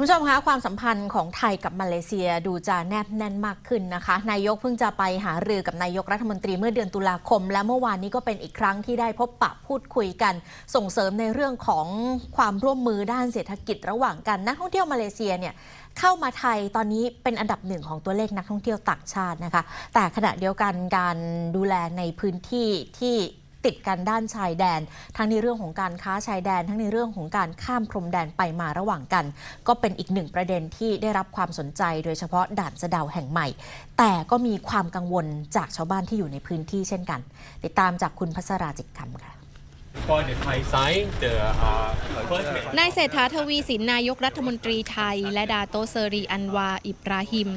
คุณผู้ชมคะความสัมพันธ์ของไทยกับมาเลเซียดูจะแนบแน่นมากขึ้นนะคะ นายกเพิ่งจะไปหารือกับนายกรัฐมนตรีเมื่อเดือนตุลาคม และเมื่อวานนี้ก็เป็นอีกครั้งที่ได้พบปะพูดคุยกัน ส่งเสริมในเรื่องของความร่วมมือด้านเศรษฐกิจระหว่างกันนักท่องเที่ยวมาเลเซียเนี่ยเข้ามาไทยตอนนี้เป็นอันดับหนึ่งของตัวเลขนักท่องเที่ยวต่างชาตินะคะ แต่ขณะเดียวกันการดูแลในพื้นที่ที่ ติดกันด้านชายแดน ทั้งในเรื่องของการค้าชายแดน ทั้งในเรื่องของการข้ามพรมแดนไปมาระหว่างกัน ก็เป็นอีกหนึ่งประเด็นที่ได้รับความสนใจโดยเฉพาะด่านสะเดาแห่งใหม่ แต่ก็มีความกังวลจากชาวบ้านที่อยู่ในพื้นที่เช่นกัน ติดตามจากคุณพัสราจิตคำค่ะนายเศรษฐาทวีสินนายกรัฐมนตรีไทย และดาโตเซอรีอันวา อิบราฮิม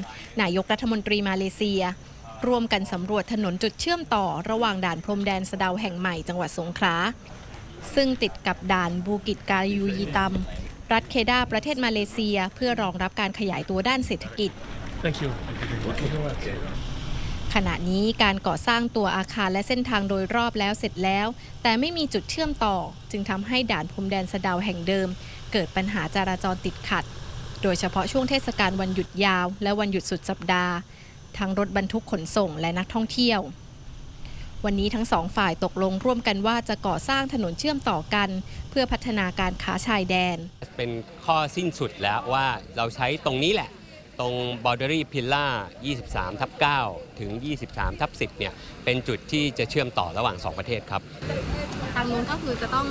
นายกรัฐมนตรีมาเลเซีย ร่วมกันสำรวจถนนจุดเชื่อมต่อระหว่างด่านพรมแดนสะเดาแห่งใหม่จังหวัดสงขลาซึ่งติดกับด่านบูกิจกายูยีตัม รัฐเคดาประเทศมาเลเซีย เพื่อรองรับการขยายตัวด้านเศรษฐกิจ Thank you. ขณะนี้การก่อสร้างตัวอาคารและเส้นทางโดยรอบแล้วเสร็จแล้ว แต่ไม่มีจุดเชื่อมต่อ จึงทำให้ด่านพรมแดนสะเดาแห่งเดิม เกิดปัญหาจราจรติดขัด โดยเฉพาะช่วงเทศกาลวันหยุดยาว และวันหยุดสุดสัปดาห์ ทั้งรถบรรทุกขนส่งและนักท่องเที่ยว วันนี้ทั้งสองฝ่ายตกลงร่วมกันว่าจะก่อสร้างถนนเชื่อมต่อกัน เพื่อพัฒนาการค้าชายแดน เป็นข้อสิ้นสุดแล้วว่าเราใช้ตรงนี้แหละตรง Boundary Pillar 23ทับ9ถึง 23ทับ10 เนี่ย เป็นจุดที่จะเชื่อมต่อระหว่าง 2 ประเทศครับ ทางนู้นก็คือจะต้อง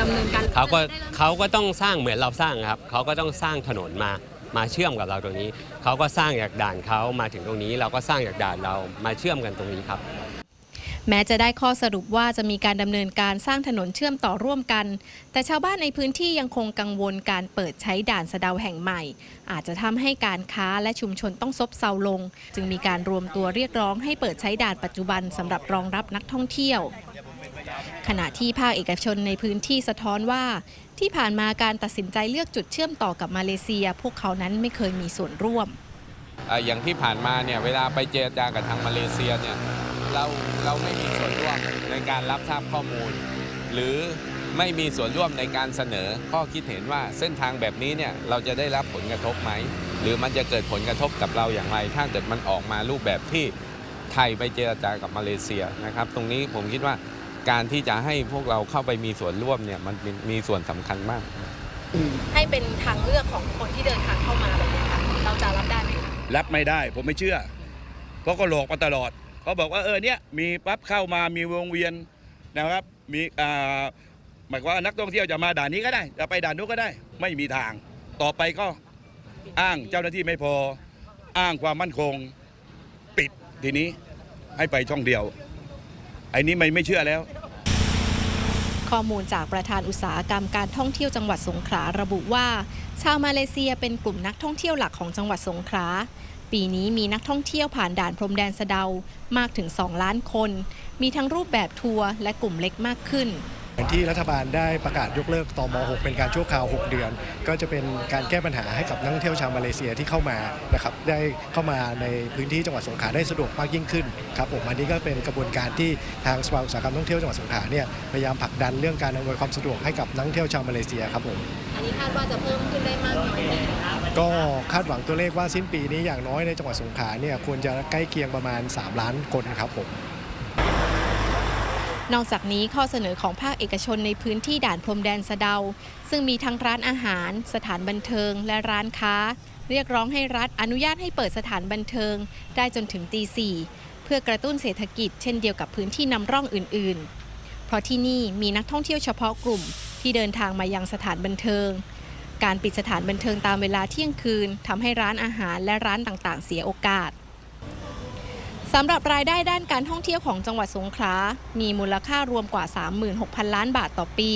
ดำเนินการเขาก็เขาก็ต้องสร้างเหมือนเราสร้างครับ เขาก็ต้องสร้างถนนมา มาเชื่อมกับเราตรงนี้ เขาก็สร้างจากด่านเขามาถึงตรงนี้ เราก็สร้างจากด่านเรามาเชื่อมกันตรงนี้ครับแม้จะได้ข้อสรุปว่าจะมีการดำเนินการสร้างถนนเชื่อมต่อร่วมกัน แต่ชาวบ้านในพื้นที่ยังคงกังวลการเปิดใช้ด่านสะเดาแห่งใหม่ อาจจะทำให้การค้าและชุมชนต้องซบเซาลง จึงมีการรวมตัวเรียกร้องให้เปิดใช้ด่านปัจจุบันสำหรับรองรับนักท่องเที่ยว ขณะที่ภาคเอกชนในพื้นที่สะท้อนว่า ที่ผ่านมาการตัดสินใจเลือกจุดเชื่อมต่อกับมาเลเซีย พวกเขานั้นไม่เคยมีส่วนร่วม อย่างที่ผ่านมาเนี่ยเวลาไปเจรจากับทางมาเลเซียเนี่ยเราเราไม่มีส่วนร่วมในการรับทราบข้อมูล หรือไม่มีส่วนร่วมในการเสนอข้อคิดเห็นว่าเส้นทางแบบนี้เนี่ยเราจะได้รับผลกระทบไหม หรือมันจะเกิดผลกระทบกับเราอย่างไร ถ้าเกิดมันออกมารูปแบบที่ไทยไปเจรจากับมาเลเซียนะครับ ตรงนี้ผมคิดว่า การที่จะให้พวกเราเข้าไปมีส่วนร่วมเนี่ยมันมีมีส่วนสำคัญมาก ให้เป็นทางเลือกของคนที่เดินทางเข้ามาแบบนี้ค่ะเราจะรับได้ไหมรับไม่ได้ผมไม่เชื่อ เพราะก็หลอกมาตลอดเขาบอกว่าเออเนี่ยมีปั๊บเข้ามามีวงเวียนนะครับ มีอ่าหมายความว่านักท่องเที่ยวจะมาด่านนี้ก็ได้จะไปด่านนู้นก็ได้ ไม่มีทาง ต่อไปก็อ้างเจ้าหน้าที่ไม่พอ อ้างความมั่นคง ปิดทีนี้ให้ไปช่องเดียว ไอ้นี้ไม่ไม่เชื่อแล้ว ข้อมูลจากประธานอุตสาหกรรมการท่องเที่ยวจังหวัดสงขลาระบุว่า ชาวมาเลเซียเป็นกลุ่มนักท่องเที่ยวหลักของจังหวัดสงขลาปีนี้มีนักท่องเที่ยวผ่านด่านพรมแดนสะเดามากถึง 2 ล้านคน มีทั้งรูปแบบทัวร์และกลุ่มเล็กมากขึ้น อย่างที่รัฐบาลได้ประกาศยกเลิกตม6เป็นการชั่วคราว 6 เดือน ก็จะเป็นการแก้ปัญหาให้กับนักท่องเที่ยวชาวมาเลเซียที่เข้ามานะครับได้เข้ามาในพื้นที่จังหวัดสงขลาได้สะดวกมากยิ่งขึ้นครับผมอันนี้ก็เป็นกระบวนการที่ทางสภาอุตสาหกรรมท่องเที่ยวจังหวัดสงขลาเนี่ยพยายามผลักดันเรื่องการอำนวยความสะดวกให้กับนักท่องเที่ยวชาวมาเลเซียครับผมอันนี้คาดว่าจะเพิ่มขึ้นได้มากน้อยแค่ไหนก็คาดหวังตัวเลขว่าสิ้นปีนี้อย่างน้อยในจังหวัดสงขลาเนี่ยควรจะใกล้เคียงประมาณ 3 ล้านคนครับผม นอกจากนี้ข้อเสนอของภาคเอกชนในพื้นที่ด่านพรมแดนสะเดา ซึ่งมีทั้งร้านอาหาร สถานบันเทิง และร้านค้า เรียกร้องให้รัฐอนุญาตให้เปิดสถานบันเทิง ได้จนถึงตีสี่เพื่อกระตุ้นเศรษฐกิจเช่นเดียวกับพื้นที่นำร่องอื่น ๆ เพราะที่นี่มีนักท่องเที่ยวเฉพาะกลุ่ม ที่เดินทางมายังสถานบันเทิง การปิดสถานบันเทิงตามเวลาเที่ยงคืนทำให้ร้านอาหารและร้านต่างๆ เสียโอกาส สำหรับรายได้ด้านการท่องเที่ยวของจังหวัดสงขลา มีมูลค่ารวมกว่า 36,000 ล้านบาทต่อปี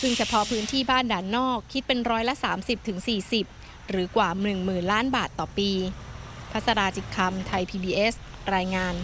ซึ่งเฉพาะพื้นที่บ้านด่านนอกคิดเป็นร้อยละ 30-40 หรือกว่า 10,000 ล้านบาทต่อปี พัสราจิตคำไทย PBS รายงาน